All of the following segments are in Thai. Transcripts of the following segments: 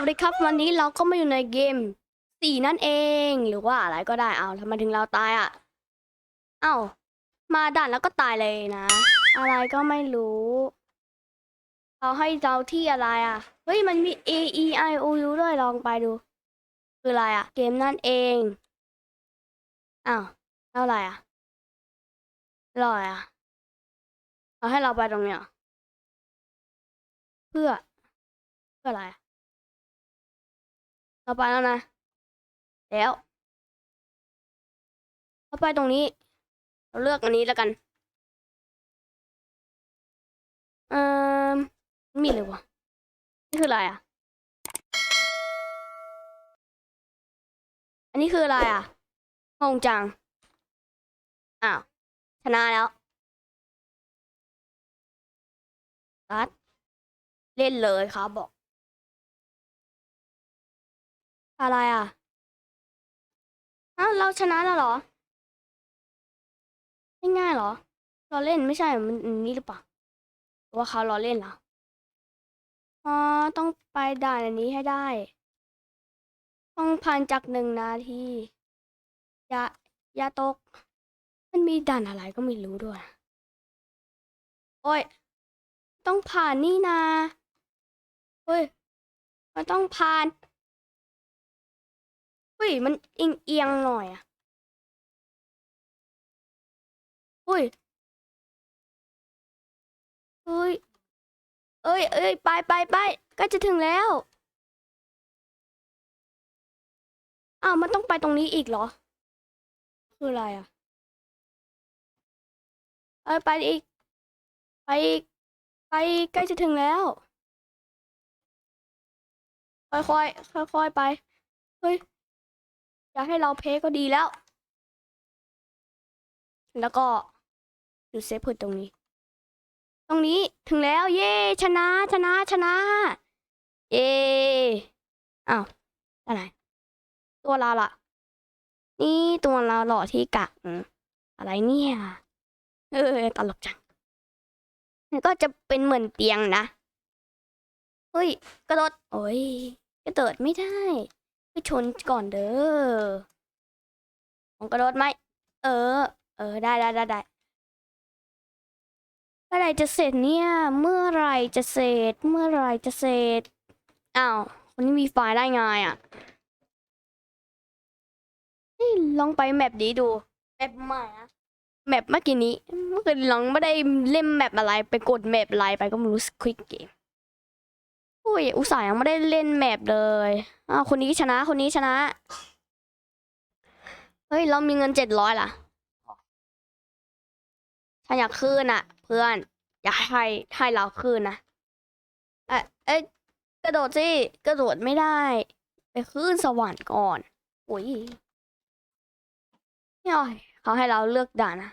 วัสดีครับวันนี้เราก็มาอยู่ในเกมสี่นั่นเอง หรือว่าอะไรก็ได้เอาทำไมถึงเราตายอะ เอ้า มาด่านแล้วก็ตายเลยนะ อะไรก็ไม่รู้เขาให้เราที่อะไรอะ เฮ้ยมันมี A E I O U ด้วยลองไปดู คืออะไรอะ เกมนั่นเองอ้าวเท่าไหร่อะรอยอะเขาให้เราไปตรงเนี้ยเพื่อเพื่ออะไรอะ เราไปแล้วนะ แล้วเราไปตรงนี้ เราเลือกอันนี้แล้วกันเอ่อมีเลยวะนี่คืออะไรอะ อันนี้คืออะไรอะงงจัง อ้าว ชนะแล้วรัดเล่นเลยครับบอก อะไรอะอ้าวเราชนะแล้วเหรอไม่ง่ายเหรอเราเล่นไม่ใช่ มันนนี้หรือเปล่าหรือว่าเขาเราเล่นเหรออ๋อต้องไปด่านอันนี้ให้ได้ ต้องผ่านจากหนึ่งนาทีอย่าอย่าตก มันมีด่านอะไรก็ไม่รู้ด้วย โอ้ย ต้องผ่านนี่นา เฮ้ยมันต้องผ่าน เฮ้ยมันเอียงเอียงหน่อยอะเฮ้ยเฮ้ยเอ้ยเอ้ยไปไปไปก็จะถึงแล้วอ้าวมันต้องไปตรงนี้อีกเหรอ คืออะไรอะเอ้ยไปอีก ไปอีกไปใกล้จะถึงแล้วค่อยๆค่อยๆไป เฮ้ย อยากให้เราเพก็ดีแล้ว แล้วก็ดูเซฟพื้นตรงนี้ ตรงนี้ถึงแล้ว เย่ชนะชนะชนะ เย่อ้าวอะไรตัวเราล่ะ นี่ตัวเราหล่อที่กักอืมอะไรเนี่ยเออตลกจังมันก็จะเป็นเหมือนเตียงนะ เฮ้ย กระโดด โอ้ย กระโดดไม่ได้ ไปชนก่อนเด้อของกระโดดไหม เออ เออ ได้ได้ได้ได้เมื่อไรจะเสร็จเนี่ย เมื่อไรจะเสร็จ เมื่อไรจะเสร็จ อ้าว คนนี้มีไฟล์ได้ไงอะเฮ้ยลองไปแมปนี้ดู แมปใหม่อะแมปเมื่อกี้นี้ เมื่อกี้ลองไม่ได้เล่นแมปอะไร ไปกดแมปอะไรไปก็ไม่รู้สควิกเกม อุ้ยอุตส่าห์ยังไม่ได้เล่นแมปเลยอ้าวคนนี้ชนะคนนี้ชนะ เฮ้ย เรามีเงินเจ็ดร้อยล่ะถ้าอยากคืนอะ เพื่อน อยากให้ให้เราคืนนะเอ้ยเอ้ยกระโดดสิกระโดดไม่ได้ ไปคืนสวรรค์ก่อนโอ้ยไม่เอเขาให้เราเลือกด่านนะ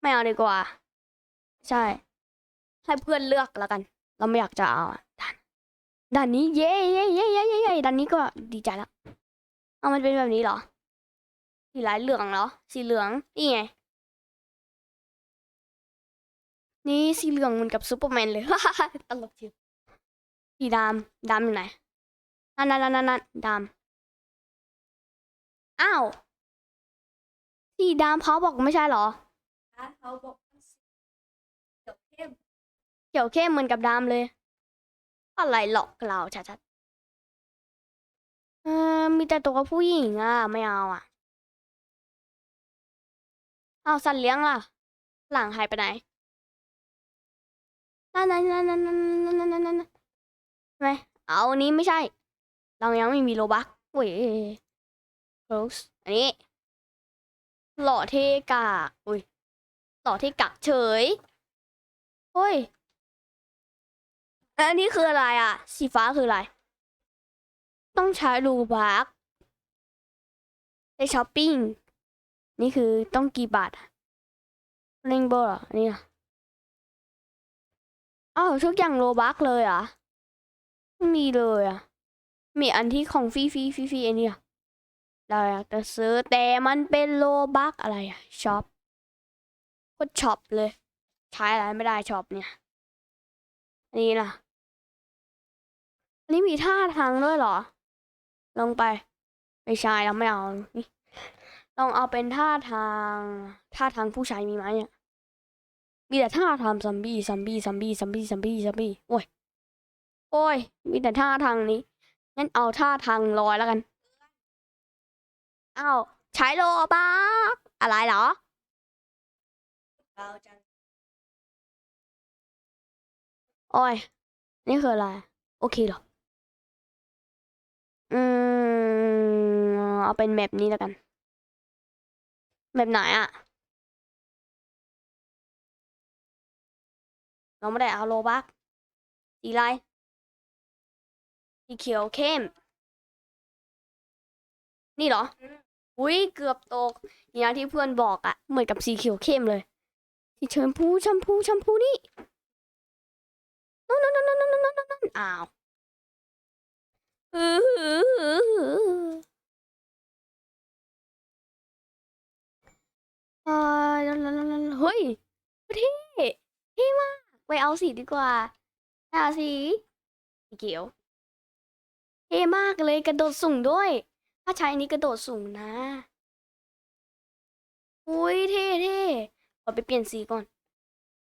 ไม่เอาดีกว่า ใช่ ให้เพื่อนเลือกแล้วกัน เราไม่อยากจะเอาอะ ด่านด่านนี้เย้เย้เย้เย้เย้เย้ด่านนี้ก็ดีใจแล้วเอามันเป็นแบบนี้เหรอ สีลายเหลืองเหรอ สีเหลือง นี่ไง นี่สีเหลืองเหมือนกับซูเปอร์แมนเลย ตลกจริงสีดำดำอยู่ไหน นั่นนั่นนั่นนั่นดำอ้าว สีดำเขาบอกไม่ใช่เหรอเขาบอกเดี๋ยวเข้มเขียวเข้มเหมือนกับดำเลย อะไรหลอกเราชัดๆเออมีแต่ตัวผู้หญิงอะ ไม่เอาอะ เอาสัตว์เลี้ยงล่ะ หลังหายไปไหนนั่นนั่นนั่นนั่นนั่นนั่นนั่นนั่นนั่นทำไมเอาอันนี้ไม่ใช่ เรายังไม่มีโลบักเว้ย close อันนี้ หล่อเทกากอุ้ยหล่อเทกากเฉยเฮ้ย อันนี้คืออะไรอะ สีฟ้าคืออะไร ต้องใช้รูบักไปช้อปปิ้ง นี่คือต้องกี่บาทเล่งโบเหรอนี่อะอ้าวทุกอย่างโลบักเลยอะไม่มีเลยอะ มีอันที่ของฟรีฟรีฟรีฟรีอันนี้อะเราอยากจะซื้อแต่มันเป็นโลบักอะไรอะช็อปก็ช็อปเลย ใช้อะไรไม่ได้ช็อปเนี่ยนนี้ล่ะ นนี้มีท่าทางด้วยเหรอ ลงไป ไม่ใช่เราไม่เอาลองเอาเป็นท่าทาง ท่าทางผู้ชายมีไหมอะมีแต่ท่าทางซัมบี้ซัมบี้ซัมบี้ซัมบี้ซัมบี้ซัมบี้โอ้ยโอ้ย มีแต่ท่าทางนี้งั้นเอาท่าทางลอยแล้วกันอ้าวใช้โลบักอะไรเหรอเราจะโอ้ย นี่คืออะไร โอเคเหรอ อืมเอาเป็นแบบนี้แล้วกันแบบไหนอะเราไม่ได้เอาโลบักสีอะไรสีเขียวเข้ม นี่เหรอ อุ้ยเกือบตกอย่างที่เพื่อนบอกอะเหมือนกับสีเขียวเข้มเลยสีชมพูชมพูชมพูนี่นั่นนั่นนั่นนั่นนั่นนั่นนั่นอ้าว อื้อหืออ่านั่นนั่นนั่นนั่นเฮ้ยเท่เท่มากไปเอาสีดีกว่าไปเอาสีสีเขียวเท่มากเลยกระโดดสูงด้วย ถ้าใช้อันนี้กระโดดสูงนะอุ้ยเท่เท่ขอไปเปลี่ยนสีก่อน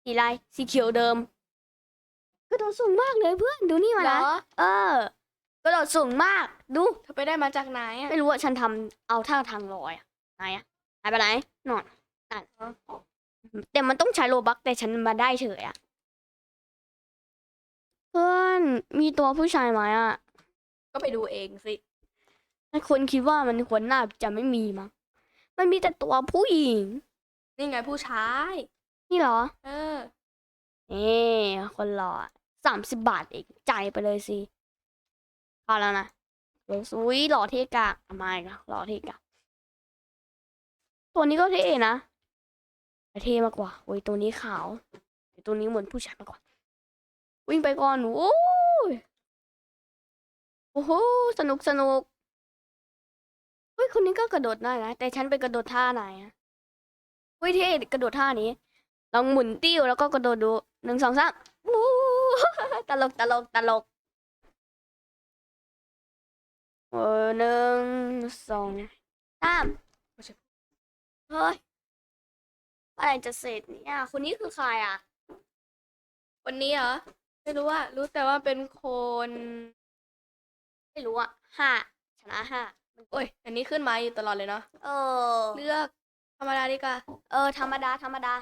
สีอะไรสีเขียวเดิม กระโดดสูงมากเลยเพื่อนดูนี่มาเหรนะอเออ กระโดดสูงมาก ดู เธอไปได้มาจากไหนอะไม่รู้ว่าฉันทำเอาท่าทางลอยอะไหนอะหายไปไหนนอนนั่นแต่มันต้องใช้โลบักแต่ฉันมาได้เฉยอะเพื่อนมีตัวผู้ชายไหมอะก็ไปดูเองสิถ้าคนคิดว่ามันควรน่าจะไม่มีมั้งมันมีแต่ตัวผู้หญิง นี่ไงผู้ชาย นี่เหรอ เออเอ๊คนหล่อสามสิบบาทเองจ่ายไปเลยสิ พอแล้วนะโอ้ยหล่อเท่กะทำไมนะหล่อเท่กะตัวนี้ก็เท่นะเท่มากกว่าโอ้ยตัวนี้ขาวตัวนี้เหมือนผู้ชายมากกว่า วิ่งไปก่อนโอ้ยโอ้โหสนุกสนุกเฮ้ยคนนี้ก็กระโดดได้นะแต่ฉันไปกระโดดท่าไหนอะเฮ้ยเท่กระโดดท่านี้ลองหมุนติ้วแล้วก็กระโดดดูหนึ่งสองสามตลกตลกตลก ออหนึ่งสองสามไม่ใช่เฮ้ยเมื่อไหรจะเสร็จเนี่ยคนนี้คือใครอะวันนี้เหรอไม่รู้ว่ารู้แต่ว่าเป็นคน ไม่รู้อะห้าชนะห้าโอ้ย อันนี้ขึ้นมาอยู่ตลอดเลยเนาะเออ เลือกธรรมดาดีกว่าเออ ธรรมดาธรรมดา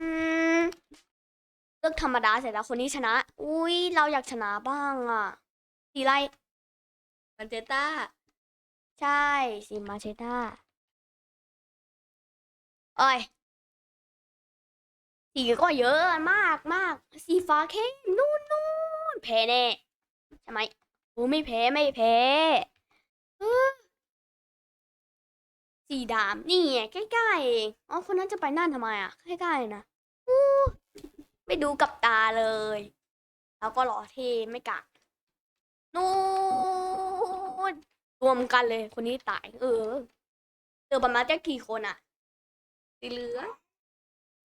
อืม เลือกธรรมดาเสร็จแล้วคนนี้ชนะ อุ้ยเราอยากชนะบ้างอะ สีไรมันเจต้า ใช่สีมาเชต้าเอ้ยสีก็เยอะมากมาก สีฟ้าเข้มนู่นนู่นแพ้แน่ใช่ไหมโอ้ไม่แพ้ไม่แพ้สีดำนี่ไงใกล้ๆองอ๋อคนนั้นจะไปนั่นทำไมอะใกล้ๆนะอู้ ดูกับตาเลย แล้วก็หล่อเท่ไม่กักนู่นรวมกันเลย คนนี้ตาย เออเจอประมาณจะกี่คนอะสีเหลือง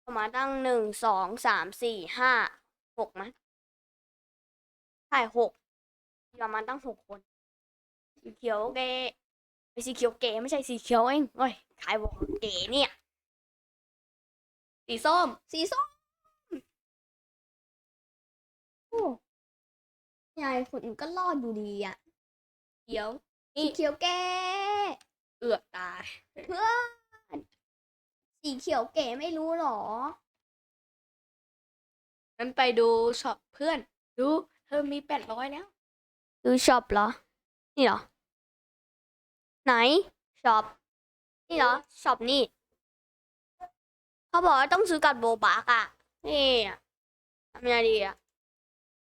ประมาณตั้งหนึ่งสองสามสี่ห้าหกมั้ยใช่หกประมาณตั้งหกคนสีเขียวเก๋ไอสีเขียวเก๋ไม่ใช่สีเขียวเองเอ้ยใครบอกเก๋เนี่ย สีส้ม สีส้ม ยายคนอื่นก็รอดอยู่ดีอะเขียวสีเขียวเก๋เอือกตาย เพื่อนสีเขียวเก๋ไม่รู้หรอ งั้นไปดูช็อปเพื่อน ดู เธอมีแปดร้อยแล้ว ดูช็อปเหรอ นี่เหรอ ไหนช็อปนี่เหรอช็อปนี่ เขาบอกว่าต้องซื้อกับโลบักอะนี่อะทำยังไงดีอะ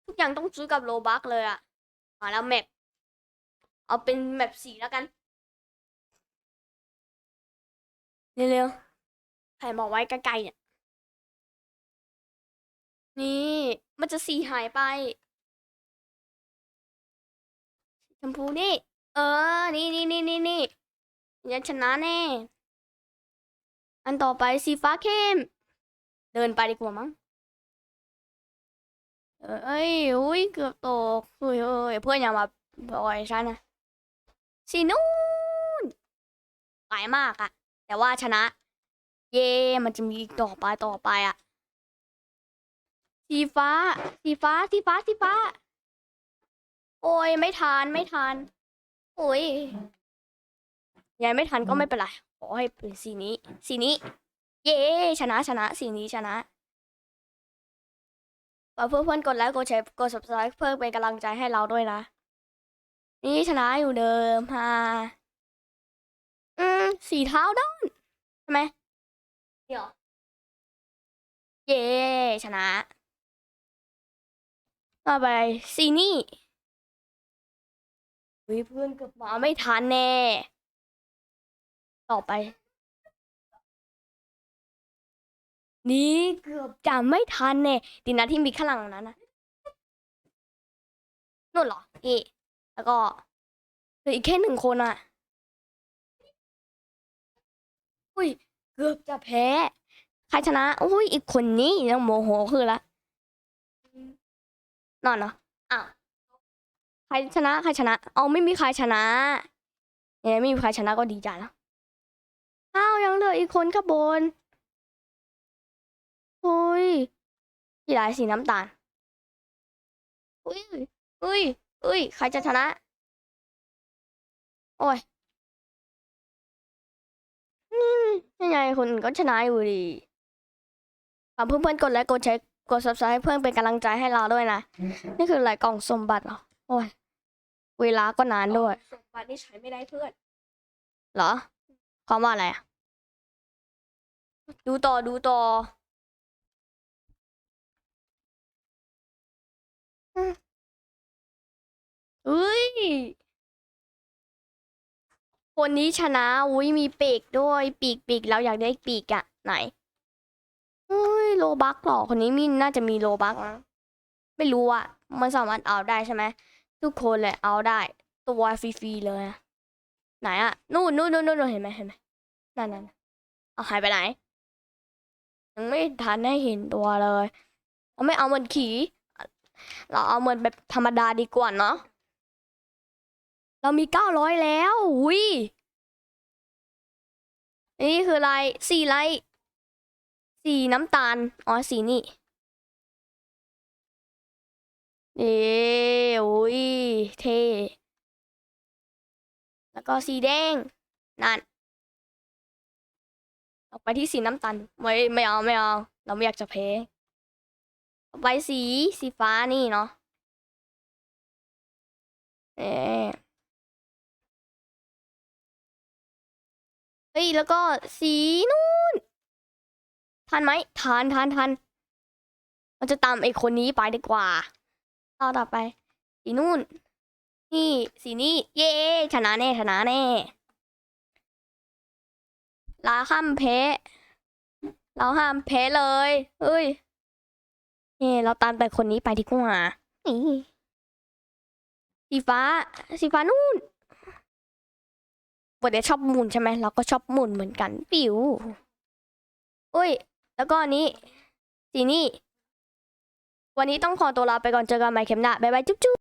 ทุกอย่างต้องซื้อกับโลบักเลยอะมาแล้วแมปเอาเป็นแมปสีแล้วกันเร็วๆใครบอกไว้ใกล้ๆเนี่ย นี่มันจะสีหายไปชมพูนี่ เออ นี่นี่นี่นี่นี่ยันชนะแน่ อันต่อไปสีฟ้าเข้ม เดินไปดีกว่ามั้ง เอ้ยอุ้ยเกือบตกเฮ้ยเฮ้ยเพื่อนอย่ามาปล่อยฉันนะสีนู่นไกลมากอะแต่ว่าชนะ เย่มันจะมีอีกต่อไปต่อไปอะสีฟ้า สีฟ้า สีฟ้า สีฟ้า โอ้ยไม่ทันไม่ทันโอ้ยยังไม่ทันก็ไม่เป็นไรขอให้เป็นสีนี้ สีนี้ เย้ชนะชนะสีนี้ชนะ ฝากเพื่อนๆกดไลค์กดแชร์กด subscribe เพื่อเป็นกำลังใจให้เราด้วยนะ นี่ชนะอยู่เดิมฮะอืมสีเท้าด้านใช่ไหมเดี๋ยวเย้ชนะ ต่อไปสีนี่เฮ้ยเพื่อนเกือบมาไม่ทันแน่ ต่อไป นี่เกือบจะไม่ทันแน่ดีนะที่มีข้างหลังนั้นนะนู่นเหรอนี่แล้วก็เหลืออีกแค่หนึ่งคนอะอุ้ย เกือบจะแพ้ ใครชนะอุ้ยอีกคนนี้ยังโมโหคือละนอนเนาะอ้าวใครชนะใครชนะเอาไม่มีใครชนะเนี่ยไม่มีใครชนะก็ดีใจแล้วอ้าวยังเหลืออีกคนข้างบน อุ้ยสีลายสีน้ำตาลอุ้ยอุ้ยอุ้ยใครจะชนะ โอ้ยอืมยังไงคนอื่นก็ชนะอยู่ดีฝากเพื่อนๆกดไลค์กดแชร์กด subscribe ให้เพื่อนเป็นกำลังใจให้เราด้วยนะ นี่คืออะไรกล่องสมบัติเหรอ โอ้ย เวลาก็นานด้วย สมบัตินี่ใช้ไม่ได้เพื่อน เหรอความว่าอะไรอะดูต่อดูต่อ อืมเฮ้ย คนนี้ชนะ อุ้ยมีปีกด้วย ปีกปีกเราอยากได้ปีกอะไหนเฮ้ยโลบักหรอ คนนี้มีน่าจะมีโลบักนะไม่รู้อะมันสามารถเอาได้ใช่ไหมทุกคนเลยเอาได้ ตัวฟรีๆเลยอะไหนอะนู่นนู่นนู่นนู่นเห็นไหมเห็นไหมนั่นนั่นเอาหายไปไหน ยังไม่ทันให้เห็นตัวเลยเราไม่เอามือนขี่ เราเอาเหมือนแบบธรรมดาดีกว่าเนาะเรามีเก้าร้อยแล้วอุ้ยนี่คืออะไรสีอะไรสีน้ำตาล อ๋อ สีนี่เออุ้ยเท่แล้วก็สีแดง นั่น ออกไปที่สีน้ำตาล ไม่ ไม่เอา ไม่เอา เราไม่อยากจะแพ้ ออกไปสีสีฟ้านี่เนาะเอ๊เฮ้ยแล้วก็สีนู่นทันไหมทันทันทันเราจะตามไอ้คนนี้ไปดีกว่าต่อต่อไป สีนู่น นี่สีนี้เย้ชนะแน่ชนะแน่เราห้ามแพ้เราห้ามแพ้เลยเฮ้ย เย่เราตามแต่คนนี้ไปดีกว่านี่สีฟ้า สีฟ้านู่นปกติชอบหมุนใช่ไหมเราก็ชอบหมุนเหมือนกันปิวอุ้ย แล้วก็อันนี้ สีนี้วันนี้ต้องขอตัวลาไปก่อนเจอกันใหม่เข็มหน้าบ๊ายบายจุ๊บจุ๊บ